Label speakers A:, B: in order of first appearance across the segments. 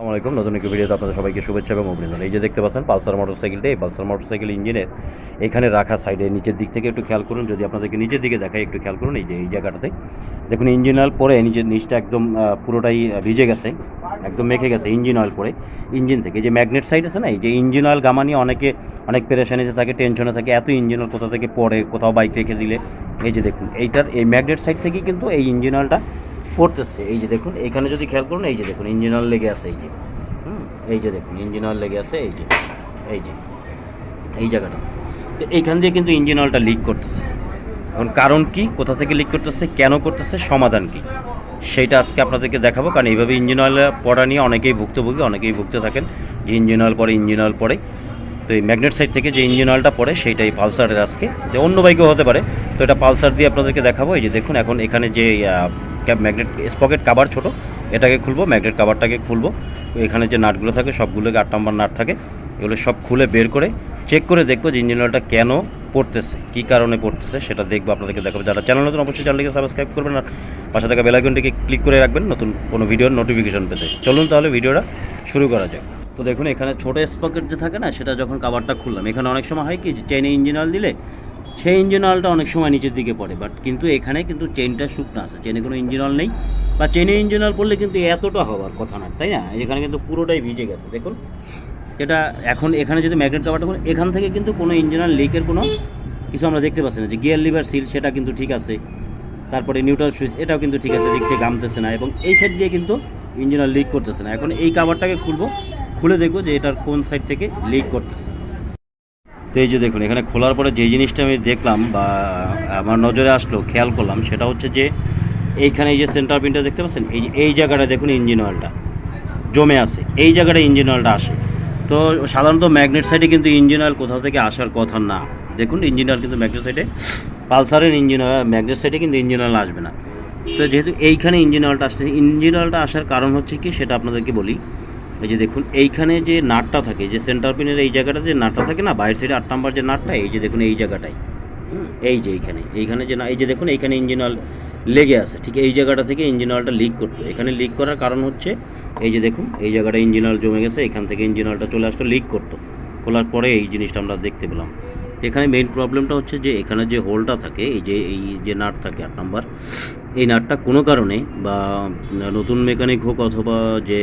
A: আসসালামু আলাইকুম। নতুন একটি ভিডিওতে আপনাদের সবাইকে শুভেচ্ছা এবং অভিনন্দন। এই যে দেখতে পাচ্ছেন, পালসার মোটরসাইকেলটা, এই পালসার মোটরসাইকেল ইঞ্জিনের এখানে রাখা সাইডে নিচের দিক থেকে একটু খেয়াল করুন। যদি আপনাদেরকে নিচের দিকে দেখায় একটু খেয়াল করুন এই যে, এই জায়গাটাতে। দেখুন, ইঞ্জিন অয়েল পরে নিচের নিচটা একদম পুরোটাই ভিজে গেছে, একদম মেখে গেছে ইঞ্জিন অয়েল পরে। ইঞ্জিন থেকে যে ম্যাগনেট সাইড আছে না, এই যে ইঞ্জিন অয়েল গামা নিয়ে অনেকে, অনেক পেরেশানিতে থাকে, টেনশনে থাকে, এত ইঞ্জিন অয়েল কোথা থেকে পড়ে, কোথাও বাইক রেখে দিলে। এই যে দেখুন, এইটার, এই ম্যাগনেট সাইড থেকেই কিন্তু এই ইঞ্জিন অয়েলটা পড়তেছে। এই যে দেখুন এখানে যদি খেয়াল করুন এই যে দেখুন ইঞ্জিন অয়েল লেগে আছে এই যে। হুম, এই যে দেখুন ইঞ্জিন অয়েল লেগে আছে এই যে এই যে এই জায়গাটা। তো এইখান দিয়ে কিন্তু ইঞ্জিন অয়েলটা লিক করতেছে। এখন কারণ কি কোথা থেকে লিক করতেছে কেন করতেছে সমাধান কি? সেইটা আজকে আপনাদেরকে দেখাবো কারণ এইভাবে ইঞ্জিন অয়েল পড়া নিয়ে অনেকেই ভুক্তভোগী অনেকেই ভুগতে থাকেন যে ইঞ্জিন অয়েল পরে ইঞ্জিন অয়েল পরে তো এই ম্যাগনেট সাইড থেকে যে ইঞ্জিন অয়েলটা পড়ে সেইটাই পালসারের আজকে। যে অন্য বাইকেও হতে পারে। তো এটা পালসার দিয়ে আপনাদেরকে দেখাবো। এই যে দেখুন এখন এখানে যে ম্যাগনেট স্পকেট কাভার ছোট, এটাকে খুলবো ম্যাগনেট কাভারটাকে খুলবো। এখানে যে নাটগুলো থাকে, সবগুলোকে আট নম্বর নাট থাকে। এগুলো সব খুলে বের করে চেক করে দেখব যে ইঞ্জিন অয়েলটা কেন পড়তেছে, কী কারণে পড়তেছে, সেটা দেখব, আপনাদেরকে দেখাবো। যারা চ্যানেল নতুন, অবশ্যই চ্যানেলটিকে সাবস্ক্রাইব করবেন আর পাশে থাকা বেলাইকনটিকে ক্লিক করে রাখবেন, নতুন কোনো ভিডিওর নোটিফিকেশন পেতে। চলুন তাহলে ভিডিওটা শুরু করা যাক। তো দেখুন, এখানে ছোটো স্পকেট যে থাকে না, সেটা যখন কাভারটা খুললাম, এখানে অনেক সময় হয় কি চেনে ইঞ্জিন অয়েল দিলে সেই ইঞ্জিন অয়েলটা অনেক সময় নিচের দিকে পড়ে বাট কিন্তু এখানে কিন্তু চেইনটা শুকনো আছে চেনে কোনো ইঞ্জিন অয়েল নেই। বা চেনে ইঞ্জিন অয়েল পড়লে কিন্তু এতটা হওয়ার কথা না তাই না? এখানে কিন্তু পুরোটাই ভিজে গেছে, দেখুন। এটা এখন এখানে যদি ম্যাগনেট কাভারটা খুলে এখান থেকে কিন্তু কোনো ইঞ্জিন অয়েল লিকের কোনো কিছু আমরা দেখতে পাচ্ছি না। যে গিয়ার লিভার সিল সেটা কিন্তু ঠিক আছে। তারপরে নিউট্রাল সুইচ এটাও কিন্তু ঠিক আছে, দিক থেকে গামতেছে না, এবং এই সাইড দিয়ে কিন্তু ইঞ্জিন অয়েল লিক করতেছে না। এখন এই কাভারটাকে খুলবো, খুলে দেখব যে এটার কোন সাইড থেকে লিক করতেছে। তো এই যে দেখুন, এখানে খোলার পরে যে জিনিসটা আমি দেখলাম বা আমার নজরে আসলো, খেয়াল করলাম, সেটা হচ্ছে যে এইখানে এই যে সেন্টার পিনটা দেখতে পাচ্ছেন? এই এই জায়গাটা দেখুন ইঞ্জিন অয়েলটা জমে আসে এই জায়গাটা ইঞ্জিন অয়েলটা আসে। তো সাধারণত ম্যাগনেট সাইডে কিন্তু ইঞ্জিন অয়েল কোথাও থেকে আসার কথা না। দেখুন ইঞ্জিন অয়েল কিন্তু ম্যাগনেট সাইডে পালসারের ইঞ্জিন অয়েল ম্যাগনেট সাইডে কিন্তু ইঞ্জিন অয়েল আসবে না। তো যেহেতু এইখানে ইঞ্জিন অয়েলটা আসছে ইঞ্জিন অয়েলটা আসার কারণ হচ্ছে কি? সেটা আপনাদেরকে বলি। এই যে দেখুন, এইখানে যে নাটটা থাকে, যে সেন্টার পিনের এই জায়গাটা যে নাটটা থাকে না, বাইরের সাইডে আট নাম্বার যে নাটটা, এই যে দেখুন এই জায়গাটাই। এই যে এইখানে এইখানে যে না, এই যে দেখুন, এইখানে ইঞ্জিন অয়েল লেগে আছে, ঠিক এই জায়গাটা থেকে ইঞ্জিন অয়েলটা লিক করতো। এখানে লিক করার কারণ হচ্ছে, এই যে দেখুন, এই জায়গাটা ইঞ্জিন অয়েল জমে গেছে, এখান থেকে ইঞ্জিন অয়েলটা চলে আসতো লিক করতো। খোলার পরে এই জিনিসটা আমরা দেখতে পেলাম। এখানে মেইন প্রবলেমটা হচ্ছে যে, এখানে যে হোলটা থাকে, এই যে এই যে নাট থাকে আট নাম্বার এই নাটটা কোনো কারণে বা নতুন মেকানিক হোক অথবা যে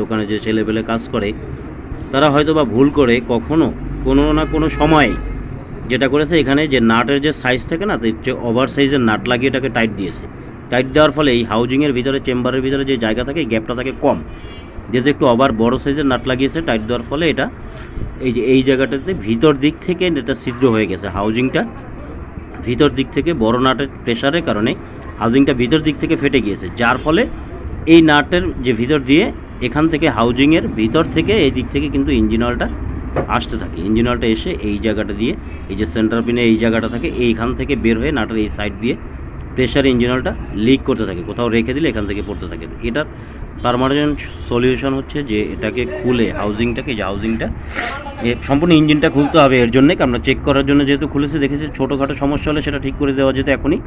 A: দোকানে যে ছেলেপেলে কাজ করে, তারা হয়তো বা ভুল করে কখনো কোনো না কোনো সময়ে যেটা করেছে এখানে যে নাটের যে সাইজ থাকে না, যে ওভার সাইজের নাট লাগিয়ে এটাকে টাইট দিয়েছে। টাইট দেওয়ার ফলে এই হাউজিংয়ের ভিতরে চেম্বারের ভিতরে যে জায়গা থাকে গ্যাপটা থাকে কম। যেহেতু একটু ওভার বড় সাইজের নাট লাগিয়েছে টাইট দেওয়ার ফলে এটা এই যে, এই জায়গাটাতে ভিতর দিক থেকে এটা ছিদ্র হয়ে গেছে হাউজিংটা ভিতর দিক থেকে বড় নাটের প্রেশারের কারণে হাউজিংটা ভিতর দিক থেকে ফেটে গিয়েছে। যার ফলে এই নাটের যে ভিতর দিয়ে এখান থেকে হাউজিংয়ের ভিতর থেকে এই দিক থেকে কিন্তু ইঞ্জিন অয়েলটা আসতে থাকে। ইঞ্জিন অয়েলটা এসে এই জায়গাটা দিয়ে, এই যে সেন্টার পিনে এই জায়গাটা থাকে, এইখান থেকে বের হয়ে নাটের এই সাইড দিয়ে প্রেশার ইঞ্জিন অয়েলটা লিক করতে থাকে। কোথাও রেখে দিলে এখান থেকে পড়তে থাকে। এটার পারমানেন্ট সলিউশন হচ্ছে যে এটাকে খুলে হাউজিংটাকে যে হাউজিংটা সম্পূর্ণ ইঞ্জিনটা খুলতে হবে। এর জন্যে আমরা চেক করার জন্য যেহেতু খুলেছি, দেখেছি ছোটোখাটো সমস্যা হলে সেটা ঠিক করে দেওয়া যেত এখনই।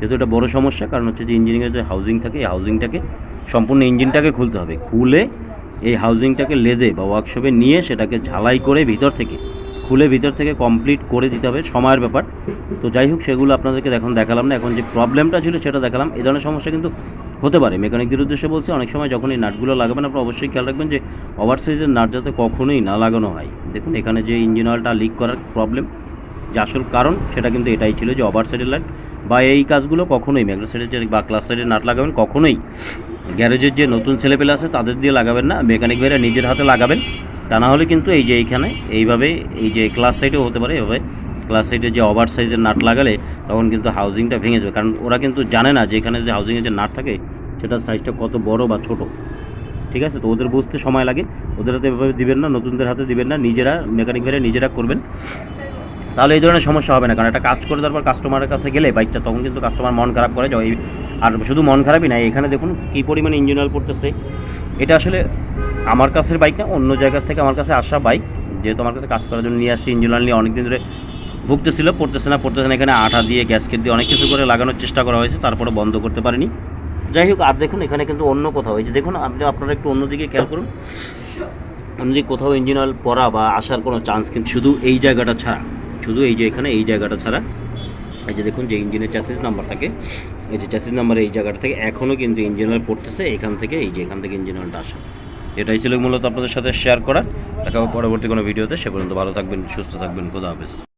A: যেহেতু এটা বড় সমস্যা, কারণ হচ্ছে যে ইঞ্জিনিয়ারের যে হাউজিং থাকে, এই হাউজিংটাকে সম্পূর্ণ ইঞ্জিনটাকে খুলতে হবে। খুলে এই হাউজিংটাকে লেদে বা ওয়ার্কশপে নিয়ে সেটাকে ঝালাই করে ভিতর থেকে, খুলে ভিতর থেকে কমপ্লিট করে দিতে হবে, সময়ের ব্যাপার। তো যাই হোক, সেগুলো আপনাদেরকে এখন দেখালাম না। এখন যে প্রবলেমটা ছিল সেটা দেখালাম। এই ধরনের সমস্যা কিন্তু হতে পারে। মেকানিকদের উদ্দেশ্যে বলছে, অনেক সময় যখন এই নাটগুলো লাগাবেন, আপনারা অবশ্যই খেয়াল রাখবেন যে ওভার সাইজের নাট যাতে কখনোই না লাগানো হয়। দেখুন, এখানে যে ইঞ্জিন অয়েলটা লিক করার প্রবলেম যে আসল কারণ, সেটা কিন্তু এটাই ছিল যে ওভার সাইডের লাইট বা এই কাজগুলো কখনোই ম্যাগনেট সাইডের যে বা ক্লাস সাইডের নাট লাগাবেন, কখনোই গ্যারেজের যে নতুন ছেলেপেলে আছে তাদের দিয়ে লাগাবেন না মেকানিক ভাইরা নিজের হাতে লাগাবেন। তা না হলে কিন্তু এই যে এইখানে, এইভাবে এই যে ক্লাস সাইডেও হতে পারে, এভাবে ক্লাস সাইডে যে ওভার সাইজের নাট লাগালে তখন কিন্তু হাউজিংটা ভেঙে যাবে। কারণ ওরা কিন্তু জানে না যে এখানে যে হাউজিংয়ের যে নাট থাকে সেটার সাইজটা কত বড় বা ছোট। ঠিক আছে? তো ওদের বুঝতে সময় লাগে। ওদের হাতে এভাবে দিবেন না, নতুনদের হাতে দিবেন না, নিজেরা মেকানিক ভাইরা নিজেরা করবেন। তাহলে এই ধরনের সমস্যা হবে না। কারণ একটা কাজ করে তারপর কাস্টমারের কাছে গেলে বাইকটা তখন কিন্তু কাস্টমার মন খারাপ করে যায় আর শুধু মন খারাপই না, এখানে দেখুন কী পরিমাণে ইঞ্জিন অয়েল পড়তেছে। এটা আসলে আমার কাছের বাইক না, অন্য জায়গা থেকে আমার কাছে আসা বাইক যেহেতু আমার কাছে কাজ করার জন্য নিয়ে আসছি ইঞ্জিন অয়েল নিয়ে অনেকদিন ধরে ভুগতেছিল, পড়তেছে না পড়তেছে না। এখানে আঠা দিয়ে গ্যাসকেট দিয়ে অনেক কিছু করে লাগানোর চেষ্টা করা হয়েছে তারপরে বন্ধ করতে পারিনি। যাই হোক, আর দেখুন, এখানে কিন্তু অন্য কোথাও, এই যে দেখুন, আপনি আপনারা একটু অন্যদিকে খেয়াল করুন। অন্যদিকে কোথাও ইঞ্জিন অয়েল পরা বা আসার কোনো চান্স কিন্তু শুধু এই জায়গাটা ছাড়া। শুধু এই যে এখানে, এই জায়গাটা ছাড়া। এই যে দেখুন যে ইঞ্জিনের চ্যাসিস নাম্বার থাকে। এই যে চ্যাসিস নাম্বার এই জায়গাটা থেকে এখনও কিন্তু ইঞ্জিন অয়েল পড়তেছে। এখান থেকে, এই যে এখান থেকে ইঞ্জিন অয়েলটা আসা। এটাই ছিল মূলত আপনাদের সাথে শেয়ার করা দেখা পরবর্তী কোনো ভিডিওতে সে পর্যন্ত ভালো থাকবেন, সুস্থ থাকবেন। খোদা হাফেজ।